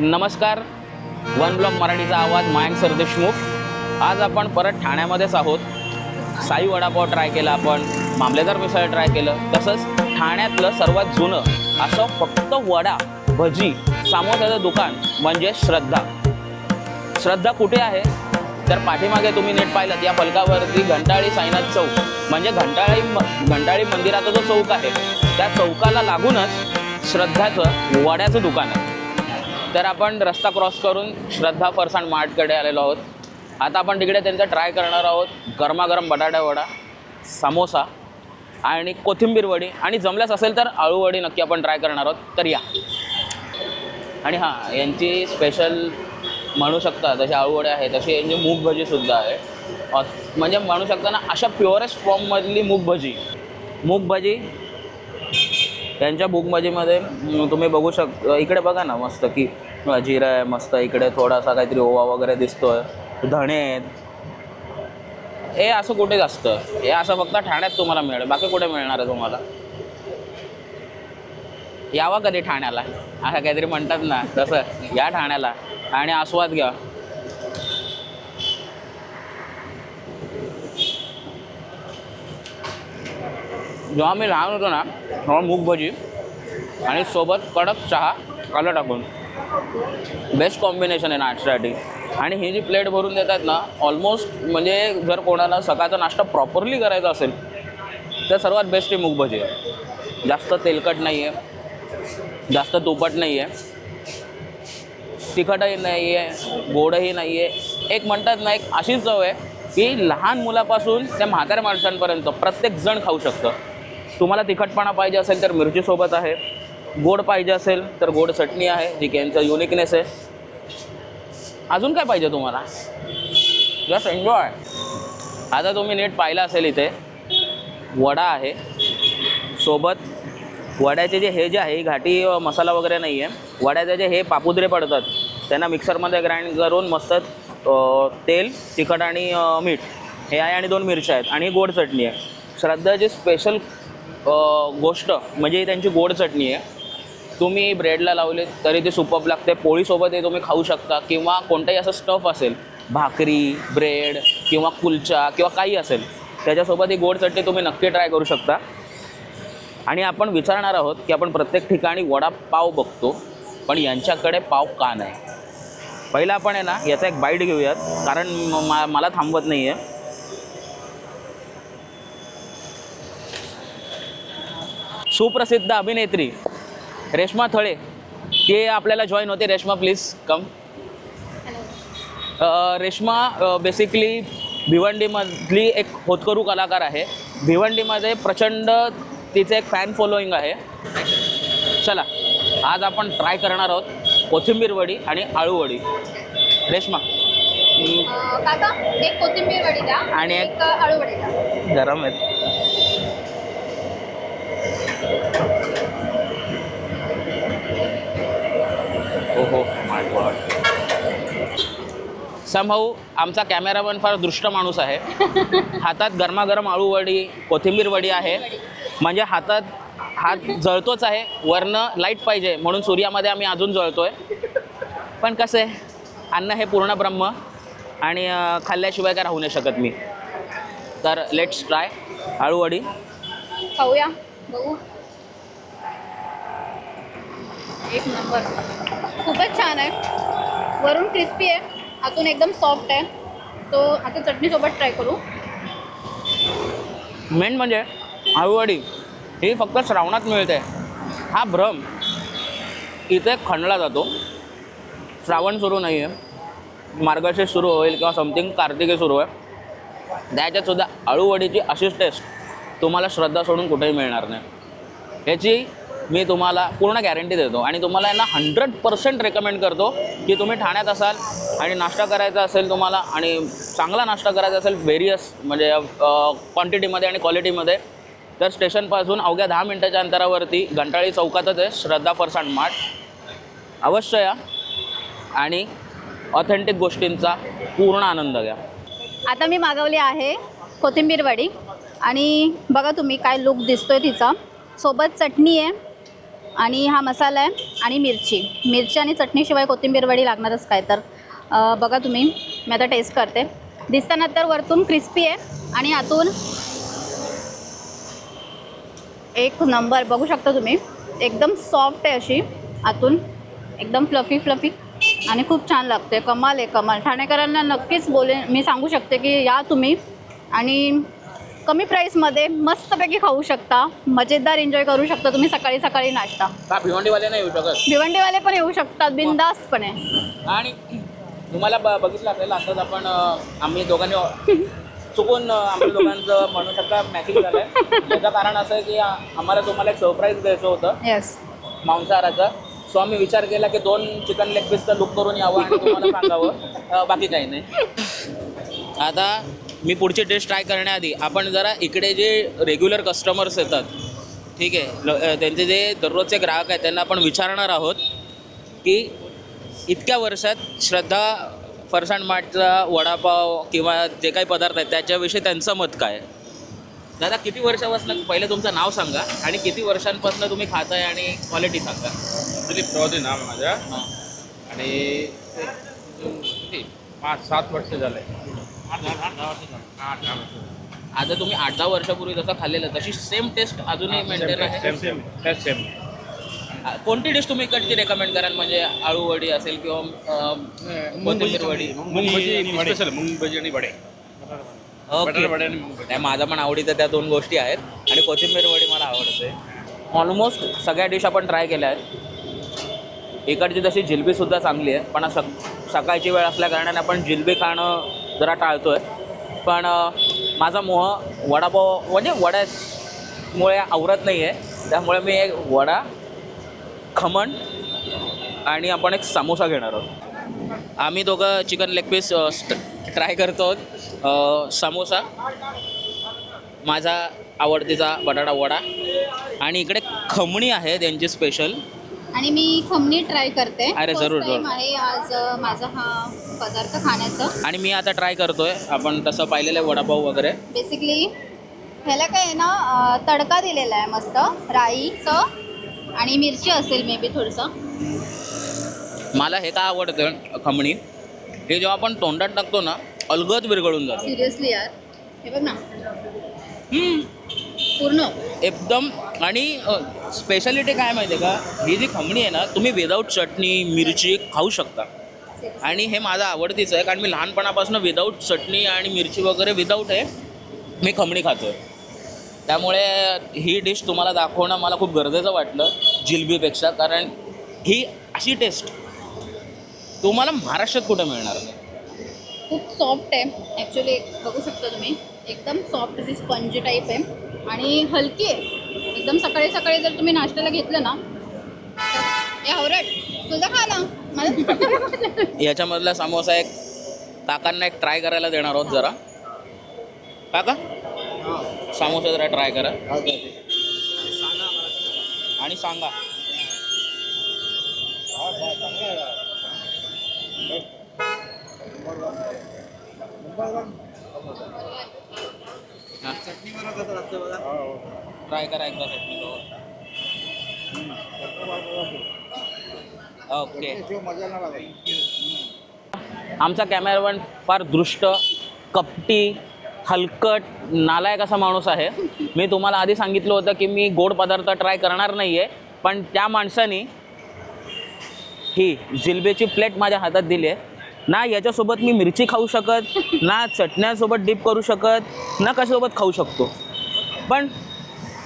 नमस्कार. One block मराठीचा आवाज मयांक सरदेशमुख आज आपण परत ठाण्यामध्येच आहोत. साई वडापाव ट्राय केला आपण. मामलेदार मिसळ ट्राय केलं. तसंच ठाण्यातलं सर्वात जुनं असं फक्त वडा भजी सामोसाचं दुकान म्हणजे श्रद्धा. श्रद्धा कुठे आहे? तर पाठीमागे तुम्ही नीट पाहिलं या फलकावरती घंटाळी साईनाथ चौक. म्हणजे घंटाळी म- घंटाळी मंदिराचा जो चौक आहे त्या चौकाला लागूनच श्रद्धाचं वड्याचं दुकान आहे. तर आपण रस्ता क्रॉस करून श्रद्धा फरसाण मार्टकडे आलेलो आहोत. आता आपण तिकडे त्यांचा ट्राय करणार आहोत. गरमागरम बटाट्यावडा समोसा आणि कोथिंबीर वडी. आणि जमल्यास असेल तर आळू वडी नक्की आपण ट्राय करणार आहोत. तर या. आणि हां यांची स्पेशल म्हणू शकता जशी आळूवडे आहे तशी यांची मूग भजीसुद्धा आहे. म्हणजे म्हणू शकता ना अशा प्युअरेस्ट फॉर्ममधली मूग भजी मूग भजी यांच्या मूग तुम्ही बघू शक इकडे बघा ना मस्त की जिरा आहे मस्त इकडे थोडासा काहीतरी ओवा वगैरे दिसतोय. धणे आहेत. हे असं कुठेच असतं. हे असं फक्त ठाण्यात तुम्हाला मिळेल. बाकी कुठे मिळणार आहे तुम्हाला? यावा कधी ठाण्याला? असं काहीतरी म्हणतात ना तसं. या ठाण्याला. आणि आस्वाद घ्या. जेव्हा मी लहान होतो ना तेव्हा मूग भजी आणि सोबत कडक चहा आलं टाकून. बेस्ट कॉम्बिनेशन आहे नाश्त्यासाठी आणि ही जी प्लेट भरून देतात ना ऑलमोस्ट म्हणजे जर कोणाला सकाळचा नाश्ता प्रॉपरली करायचा असेल तर सर्वात बेस्ट ही मूग भजी आहे. जास्त तेलकट नाही आहे जास्त तुपट नाही आहे तिखटही नाही आहे गोडही नाही आहे एक म्हणतात ना एक अशी चव आहे की लहान मुलापासून त्या म्हाताऱ्या माणसांपर्यंत प्रत्येकजण खाऊ शकतं. तुम्हाला तिखटपणा पाहिजे असेल तर मिरचीसोबत आहे. गोड पाहिजे असेल तर गोड चटणी आहे जी की यांचं युनिकनेस आहे. अजून काय पाहिजे तुम्हाला? जस्ट एन्जॉय आता तुम्ही नीट पाहिलं असेल इथे वडा आहे. सोबत वड्याचे जे हे जे आहे घाटी मसाला वगैरे नाही आहे वड्याचे जे हे पापुद्रे पडतात त्यांना मिक्सरमध्ये ग्राइंड करून मस्त तेल तिखट आणि मीठ हे आहे आणि दोन मिरच्या आहेत आणि गोड चटणी आहे. श्रद्धाची स्पेशल गोष्ट म्हणजे त्यांची गोड चटणी आहे. तुम्ही ब्रेडला लावले तरी ते सुपप लागते. पोळीसोबत हे तुम्ही खाऊ शकता किंवा कोणताही असं स्टफ असेल भाकरी ब्रेड किंवा कुलचा किंवा काही असेल त्याच्यासोबत ही गोड चटणी तुम्ही नक्की ट्राय करू शकता. आणि आपण विचारणार आहोत की आपण प्रत्येक ठिकाणी वडापाव बघतो पण यांच्याकडे पाव का नाही? पहिला आपण आहे ना याचा एक बाईट घेऊयात. कारण म- मा- मला थांबवत नाही आहे सुप्रसिद्ध अभिनेत्री रेश्मा थळे ते आपल्याला जॉईन होते. Reshma please come Reshma basically भिवंडीमधली एक होतकरू कलाकार आहे. भिवंडीमध्ये प्रचंड तिचे एक फॅन फॉलोईंग आहे. चला आज आपण ट्राय करणार आहोत कोथिंबीर वडी आणि आळू वडी. रेश्मा. काका एक कोथिंबीर वडी द्या आणि एक- एक आळू वडी द्या. गरम आहेत ओहो माय गॉड समभाऊ आमचा कॅमेरामन फार दृष्ट माणूस आहे. हातात गरमागरम आळू वडी कोथिंबीर वडी आहे. म्हणजे हातात हात जळतोच आहे वरनं लाइट पाहिजे. म्हणून सूर्यामध्ये आम्ही अजून जळतोय. पण कसं? आहे अन्न हे पूर्ण ब्रह्म आणि खाल्ल्याशिवाय काय राहू नाही शकत मी. तर लेट्स ट्राय आळूवडी खाऊया. बघू. एक नंबर. खूपच छान आहे. वरून क्रिस्पी आहे. आतून एकदम सॉफ्ट आहे. तो आता चटणीसोबत ट्राय करू. मेन म्हणजे आळूवडी ही फक्त श्रावणात मिळते. हा भ्रम इथे खणला जातो. श्रावण सुरू नाही आहे मार्गशीर्ष सुरू होईल किंवा समथिंग कार्तिकी सुरू आहे. त्याच्यात सुद्धा आळूवडीची अशीच टेस्ट तुम्हाला श्रद्धा सोडून कुठेही मिळणार नाही. याची मी तुम्हाला पूर्ण गॅरंटी देतो. आणि तुम्हाला यांना हंड्रेड पर्सेंट रेकमेंड करतो की तुम्ही ठाण्यात असाल आणि नाश्ता करायचा असेल तुम्हाला आणि चांगला नाश्ता करायचा असेल व्हेरियस म्हणजे क्वांटिटीमध्ये आणि क्वालिटीमध्ये तर स्टेशनपासून अवघ्या दहा मिनटाच्या अंतरावरती घंटाळी चौकातच आहे श्रद्धा फरसाण मार्ट. अवश्य या आणि ऑथेंटिक गोष्टींचा पूर्ण आनंद घ्या. आता मी मागवली आहे कोथिंबीर वडी. आणि बघा तुम्ही काय लुक आहे तिचा. सोबत चटणी आहे आणि हा मसाला आहे आणि मिरची. मिरची आणि चटणीशिवाय कोथिंबीर वडी लागणारच काय तर. बघा तुम्ही. मी आता टेस्ट करते. दिसताना तर वरतून क्रिस्पी आहे आणि आतून एक नंबर बघू शकता तुम्ही. एकदम सॉफ्ट आहे अशी आतून. एकदम फ्लफी फ्लफी आणि खूप छान लागते कमाल आहे कमाल. ठाणेकरांना नक्कीच बोले मी सांगू शकते की या तुम्ही आणि कमी प्राईसमध्ये मस्तपैकी खाऊ शकता. मजेदार एन्जॉय करू शकता तुम्ही सकाळी सकाळी नाश्ता. का भिवंडीवाले नाही येऊ शकत? भिवंडीवाले पण येऊ शकतात बिंदास्तपणे आणि तुम्हाला ब बघितलं असेल आताच आपण अं, आम्ही दोघांनी चुकून अं, आम्ही दोघांचं म्हणू शकता मॅचिंग झालं आहे त्याचं कारण असं आहे की आ- आम्हाला तुम्हाला एक सरप्राईज द्यायचं होतं. येस मांसाहाराचा. सो आम्ही विचार केला की दोन चिकन लेग पीसचं लुक करून यावं आणि तुम्हाला सांगावं. अं, बाकी काही नाही. आता मी पुढची डिश ट्राय करण्याआधी आपण जरा इकडे जे रेग्युलर कस्टमर्स येतात ठीक आहे त्यांचे जे दररोजचे ग्राहक आहेत त्यांना आपण विचारणार आहोत की इतक्या वर्षात श्रद्धा फरसाण माठचा वडापाव किंवा जे काही पदार्थ आहेत त्याच्याविषयी त्यांचं मत काय आहे? दादा किती वर्षापासून पहिले तुमचं नाव सांगा आणि किती वर्षांपासून तुम्ही खाताय आणि क्वालिटी सांगा. दिलीप चौधरी नाव आहे माझ्या. हां. आणि किती पाच सात वर्ष झाले. आठ आता तुम्ही आठ दहा वर्षापूर्वी जसं खाल्लेलं तशी सेम टेस्ट अजूनही मेंटेन आहे? सेम कोणती डिश तुम्ही इकडची रेकमेंड कराल? म्हणजे आळू वडी असेल किंवा कोथिंबीर वडी? मूग भजी स्पेशल मूग भजी आणि वडे. ओके बटाटा वडे आणि मूग भजी नाही माझा पण आवडीचं त्या दोन गोष्टी आहेत. आणि कोथिंबीर वडी मला आवडते. ऑलमोस्ट सगळ्या डिश आपण ट्राय केल्या आहेत. इकडची तशी जिलबीसुद्धा चांगली आहे. पण सक सकाळची वेळ असल्या कारणाने आपण जिलबी खाणं जरा टाळतो आहे पण माझा मोह वडापाव म्हणजे वड्यामुळे आवरत नाही आहे त्यामुळे मी एक वडा खमण आणि आपण एक समोसा घेणार आहोत. आम्ही दोघं चिकन लेग पीस ट्राय करतो. समोसा माझा आवडतीचा बटाटा वडा आणि इकडे खमणी आहे त्यांची स्पेशल आणि मी खमणी ट्राय करते. अरे, जरूर, जरूर. आहे आज माझा हा पदार्थ खाण्याचं. आणि मी आता ट्राय करतोय. आपण तसं पाहिलेलं आहे वडापाव वगैरे. बेसिकली ह्याला काय आहे ना तडका दिलेला आहे मस्त. राईचं आणि मिरची असेल मे बी थोडंसं. मला हे का आवडतं खमणी? हे जेव्हा आपण तोंडात टाकतो ना अलगद विरघळून जातं. सिरियसली यार. हे बघ ना. पूर्ण. एकदम आणि स्पेशालिटी काय माहिती आहे का? ही जी खमणी आहे ना तुम्ही विदाऊट चटणी मिरची खाऊ शकता. आणि हे माझं आवडतीचं आहे कारण मी लहानपणापासून विदाऊट चटणी आणि मिरची वगैरे विदाऊट आहे मी खमणी खातो आहे त्यामुळे ही डिश तुम्हाला दाखवणं मला खूप गरजेचं वाटलं जिलबीपेक्षा कारण ही अशी टेस्ट तुम्हाला महाराष्ट्रात कुठं मिळणार? नाही खूप सॉफ्ट आहे. ॲक्च्युली बघू शकता तुम्ही एकदम सॉफ्ट अशी स्पंज टाईप आहे. आणि हलकी आहे. एकदम सकाळी सकाळी जर तुम्ही नाश्त्याला घेतलं ना तर ए हवरट तुझं खा ना. याच्यामधला समोसा एक काकांना एक ट्राय करायला देणार आहोत जरा. काका? समोसा जरा ट्राय करा. आणि सांगा. ट्राय करा एकदा चटणी ओके. आमचा कॅमेरामॅन फार दृष्ट कपटी हलकट नालायक असा माणूस आहे. मी तुम्हाला आधी सांगितलं होतं की मी गोड पदार्थ ट्राय करणार नाही आहे पण त्या माणसाने ही जिलबीची प्लेट माझ्या हातात दिली आहे. ना याच्यासोबत मी मिरची खाऊ शकत ना चटण्यासोबत डिप करू शकत ना कशासोबत खाऊ शकतो. पण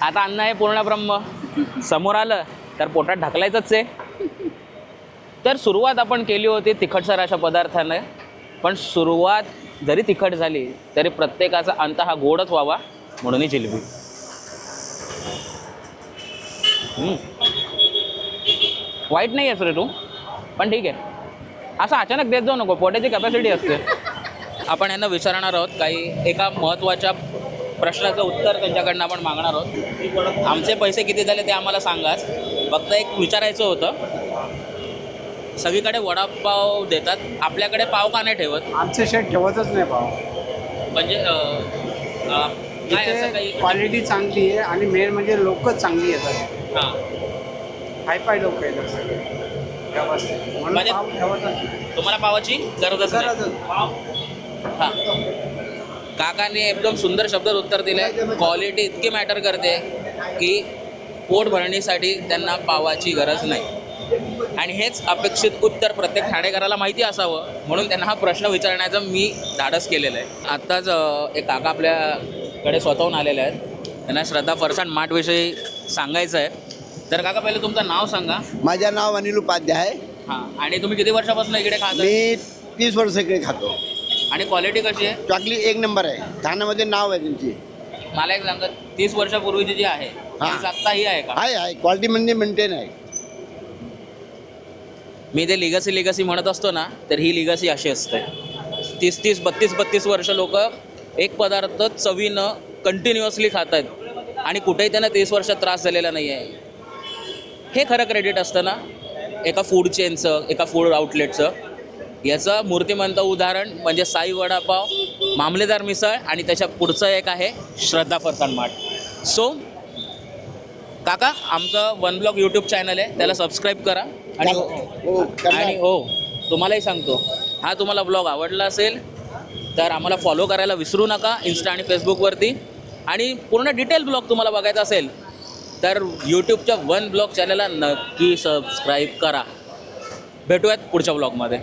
आता अन्न आहे पूर्णब्रह्म. समोर आलं तर पोटात ढकलायचंच आहे. तर सुरुवात आपण केली होती तिखटसर अशा पदार्थाने. पण सुरुवात जरी तिखट झाली तरी प्रत्येकाचा अंत हा गोडच व्हावा म्हणून ही जिलबी. वाईट नाही आहेस रे तू पण ठीक आहे. असं अचानक देत जाऊ नको पोट्याची कॅपॅसिटी असते. आपण यांना विचारणार आहोत काही एका महत्त्वाच्या प्रश्नाचं उत्तर त्यांच्याकडनं आपण मागणार आहोत. आमचे पैसे किती झाले ते आम्हाला सांगाच. फक्त एक विचारायचं होतं. सगळीकडे वडापाव देतात. आपल्याकडे पाव का नाही ठेवत? आमचे शेट ठेवतच नाही भाव म्हणजे अं, अं, काय असं काही इथे क्वालिटी चांगली आहे आणि मेन म्हणजे लोक चांगली येतात. हां. हाय फाय लोक आहेत सगळे. व्यवस्थित. म्हणून म्हणजे- पाव ठेवतच नाही. तुम्हाला पावाची गरजच नाही. गरजच. हा. काकांनी एकदम सुंदर शब्दात उत्तर दिले. क्वालिटी इतकी मॅटर करते की पोट भरणीसाठी त्यांना पावाची गरज नाही. आणि हेच अपेक्षित उत्तर प्रत्येक ठाणेकराला माहिती असावं म्हणून त्यांना हा प्रश्न विचारण्याचं मी धाडस केलेलं आहे. आत्ताच एक काका आपल्याकडे स्वतःहून आलेले आहेत. त्यांना श्रद्धा फरसाण माठविषयी सांगायचं आहे. तर काका पहिले तुमचं नाव सांगा. माझं नाव अनिल उपाध्याय हां आणि तुम्ही किती वर्षापासून इकडे खात मी तीस वर्ष इकडे खातो. आणि क्वालिटी कशी आहे? चॉकली एक नंबर आहे. ठाण्यामध्ये नाव आहे त्यांची. मला एक सांगा तीस वर्षापूर्वीची जी आहे हा. आत्ता ही आहे का? आहे आहे. क्वालिटी म्हणजे मेंटेन आहे. मी ते लिगसी लिगसी म्हणत असतो ना तर ही लिगसी अशी असते. तीस तीस बत्तीस बत्तीस वर्ष लोक एक पदार्थ चवीनं कंटिन्युअसली खात आहेत आणि कुठेही त्यांना तीस वर्षात त्रास झालेला नाही आहे हे खरं क्रेडिट असतं ना एका फूड चेनचं एका फूड आउटलेटचं याचं मूर्तिमंत उदाहरण म्हणजे साई वडापाव मामलेदार मिसळ आणि त्याच्या पुढचं एक आहे श्रद्धा फरसाण माठ. सो काका आमचं वन ब्लॉग यूट्यूब चॅनल आहे त्याला सबस्क्राईब करा. आणि हो आणि करणार. हो तुम्हालाही सांगतो. हा तुम्हाला ब्लॉग आवडला असेल तर आम्हाला फॉलो करायला विसरू नका इन्स्टा आणि फेसबुकवरती आणि पूर्ण डिटेल ब्लॉग तुम्हाला बघायचा असेल तर यूट्यूबच्या वन ब्लॉग चॅनलला नक्की सबस्क्राईब करा. भेटूयात पुढच्या ब्लॉगमध्ये